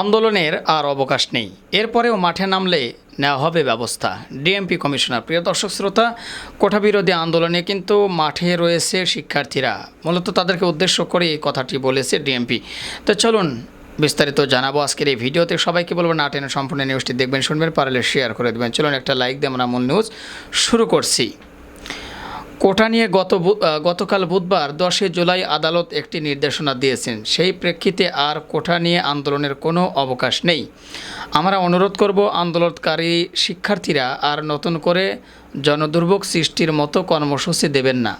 আন্দোলনের আর অবকাশ নেই। এরপরেও মাঠে নামলে নেওয়া হবে ব্যবস্থা। ডিএমপি কমিশনার, প্রিয় দর্শক শ্রোতা কোঠা বিরোধী আন্দোলনে কিন্তু মাঠে রয়েছে শিক্ষার্থীরা। মূলত তাদেরকে উদ্দেশ্য করে এই কথাটি বলেছে ডিএমপি। তো চলুন, বিস্তারিত জানাব আজকের এই ভিডিওতে। সবাইকে বলব, না টেনে সম্পূর্ণ নিউজটি দেখবেন, শুনবেন, পারলে শেয়ার করে দেবেন। চলুন, একটা লাইক দিয়ে আমরা মূল নিউজ শুরু করছি। কোটা নিয়ে গত গতকাল বুধবার দশই জুলাই আদালত একটি নির্দেশনা দিয়েছেন। সেই প্রেক্ষিতে আর কোটা নিয়ে আন্দোলনের কোনো অবকাশ নেই। আমরা অনুরোধ করব আন্দোলনকারী শিক্ষার্থীরা আর নতুন করে জনদুর্ভোগ সৃষ্টির মতো কর্মসূচি দেবেন না।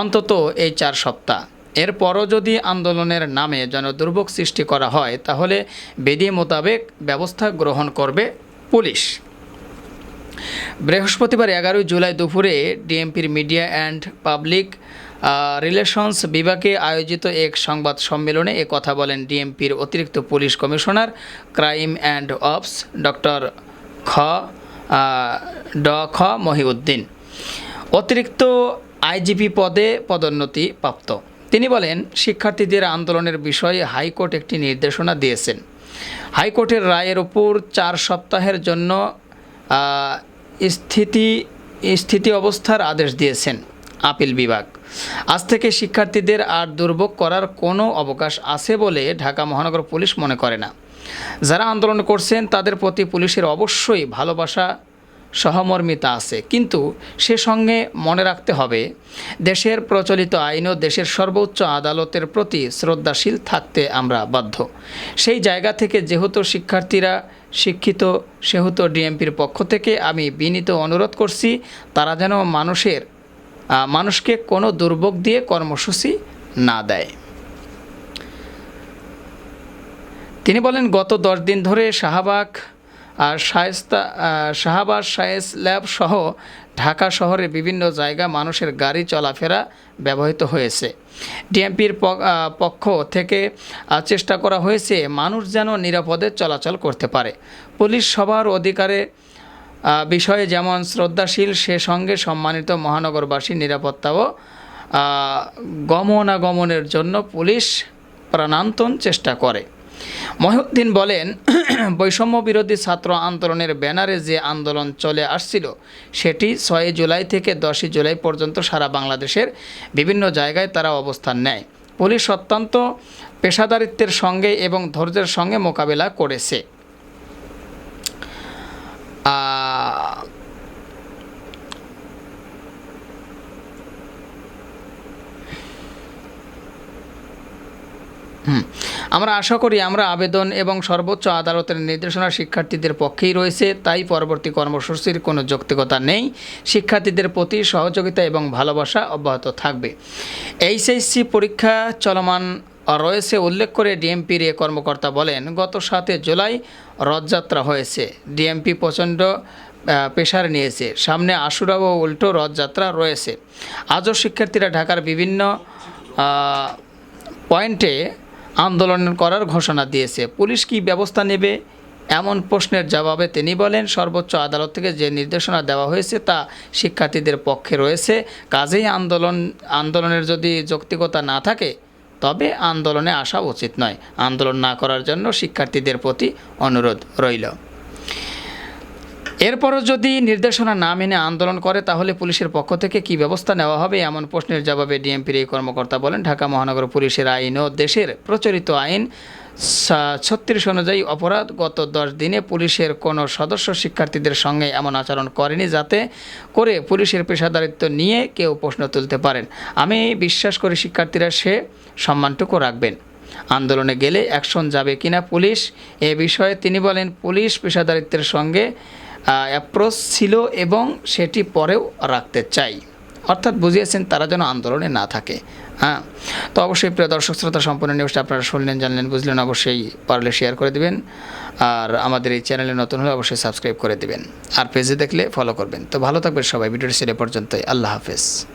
অন্তত এই চার সপ্তাহ। এরপরও যদি আন্দোলনের নামে জনদুর্ভোগ সৃষ্টি করা হয়, তাহলে বিধি মোতাবেক ব্যবস্থা গ্রহণ করবে পুলিশ। বৃহস্পতিবার এগারোই জুলাই দুপুরে ডিএমপির মিডিয়া অ্যান্ড পাবলিক রিলেশনস বিভাগে আয়োজিত এক সংবাদ সম্মেলনে এ কথা বলেন ডিএমপির অতিরিক্ত police commissioner, crime and ops doctor খ ড খ মহিউদ্দিন। অতিরিক্ত আইজিপি পদে পদোন্নতি প্রাপ্ত। তিনি বলেন, শিক্ষার্থীদের আন্দোলনের বিষয়ে হাইকোর্ট একটি নির্দেশনা দিয়েছেন। হাইকোর্টের রায়ের উপর চার সপ্তাহের জন্য স্থিতি স্থিতি অবস্থার আদেশ দিয়েছেন আপিল বিভাগ। আজ থেকে শিক্ষার্থীদের আর দুর্ভোগ করার কোনো অবকাশ আছে বলে ঢাকা মহানগর পুলিশ মনে করে না। যারা আন্দোলন করছেন, তাদের প্রতি পুলিশের অবশ্যই ভালোবাসা সহমর্মিতা আছে। কিন্তু সে সঙ্গে মনে রাখতে হবে, দেশের প্রচলিত আইন ও দেশের সর্বোচ্চ আদালতের প্রতি শ্রদ্ধাশীল থাকতে আমরা বাধ্য। সেই জায়গা থেকে যেহেতু শিক্ষার্থীরা শিক্ষিত, সেহেতু ডিএমপির পক্ষ থেকে আমি বিনীত অনুরোধ করছি, তারা যেন মানুষের মানুষকে কোনো দুর্ভোগ দিয়ে কর্মসূচি না দেয়। তিনি বলেন, গত দশ দিন ধরে শাহবাগ আর শায়েস্তা শাহবাজ শায়েস ল্যাব সহ ঢাকা শহরের বিভিন্ন জায়গা মানুষের গাড়ি চলাফেরা ব্যবহৃত হয়েছে। ডিএমপির পক্ষ থেকে চেষ্টা করা হয়েছে মানুষ যেন নিরাপদে চলাচল করতে পারে। পুলিশ সবার অধিকারে বিষয়ে যেমন শ্রদ্ধাশীল, সে সঙ্গে সম্মানিত মহানগরবাসীর নিরাপত্তাও গমনাগমনের জন্য পুলিশ প্রাণান্তন চেষ্টা করে। মহিউদ্দিন বলেন বৈষম্য বিরোধী ছাত্র আন্দোলনের ব্যানারে যে আন্দোলন চলে আসছিল, সেটি ছয় জুলাই থেকে দশই জুলাই পর্যন্ত সারা বাংলাদেশের বিভিন্ন জায়গায় তারা অবস্থান নেয় পুলিশ অত্যন্ত পেশাদারিত্বের সঙ্গে এবং ধৈর্যের সঙ্গে মোকাবেলা করেছে হুম। আমরা আশা করি আমরা আবেদন এবং সর্বোচ্চ আদালতের নির্দেশনা শিক্ষার্থীদের পক্ষেই রয়েছে, তাই পরবর্তী কর্মসূচির কোনো যৌক্তিকতা নেই। শিক্ষার্থীদের প্রতি সহযোগিতা এবং ভালোবাসা অব্যাহত থাকবে। এইচএসসি পরীক্ষা চলমান রয়েছে উল্লেখ করে ডিএমপির এ কর্মকর্তা বলেন, গত সাতে জুলাই রথযাত্রা হয়েছে। ডিএমপি প্রচণ্ড পেশার নিয়েছে। সামনে আশুরা ও উল্টো রথযাত্রা রয়েছে। আজও শিক্ষার্থীরা ঢাকার বিভিন্ন পয়েন্টে আন্দোলন করার ঘোষণা দিয়েছে। পুলিশ কি ব্যবস্থা নেবে? এমন প্রশ্নের জবাবে তিনি বলেন, সর্বোচ্চ আদালত থেকে যে নির্দেশনা দেওয়া হয়েছে তা শিক্ষার্থীদের পক্ষে রয়েছে। কাজেই আন্দোলন, আন্দোলনের যদি যৌক্তিকতা না থাকে, তবে আন্দোলনে আসা উচিত নয়। আন্দোলন না করার জন্য শিক্ষার্থীদের প্রতি অনুরোধ রইল। এরপরও যদি নির্দেশনা না মেনে আন্দোলন করে, তাহলে পুলিশের পক্ষ থেকে কি ব্যবস্থা নেওয়া হবে? এমন প্রশ্নের জবাবে ডিএমপির এই কর্মকর্তা বলেন, ঢাকা মহানগর পুলিশের আইন ও দেশের প্রচলিত আইন ছত্রিশ অনুযায়ী অপরাধ গত দশ দিনে পুলিশের কোনো সদস্য শিক্ষার্থীদের সঙ্গে এমন আচরণ করেনি যাতে করে পুলিশের পেশাদারিত্ব নিয়ে কেউ প্রশ্ন তুলতে পারেন। আমি বিশ্বাস করি শিক্ষার্থীরা সে সম্মানটুকু রাখবেন। আন্দোলনে গেলে অ্যাকশন যাবে কিনা পুলিশ, এ বিষয়ে তিনি বলেন, পুলিশ পেশাদারিত্বের সঙ্গে অ্যাপ্রোচ ছিল এবং সেটি পরেও রাখতে চাই। অর্থাৎ বুঝিয়েছেন তারা যেন আন্দোলনে না থাকে। হ্যাঁ? তো অবশ্যই প্রিয় দর্শক, শ্রোতা, সম্পূর্ণ নিউজটা আপনারা শুনলেন, জানলেন, বুঝলেন, অবশ্যই পারলে শেয়ার করে দেবেন। আর আমাদের এই চ্যানেলে নতুন হলে অবশ্যই সাবস্ক্রাইব করে দেবেন। আর পেজে দেখলে ফলো করবেন। তো ভালো থাকবেন সবাই। ভিডিওটি সেরে পর্যন্তই। আল্লাহ হাফেজ।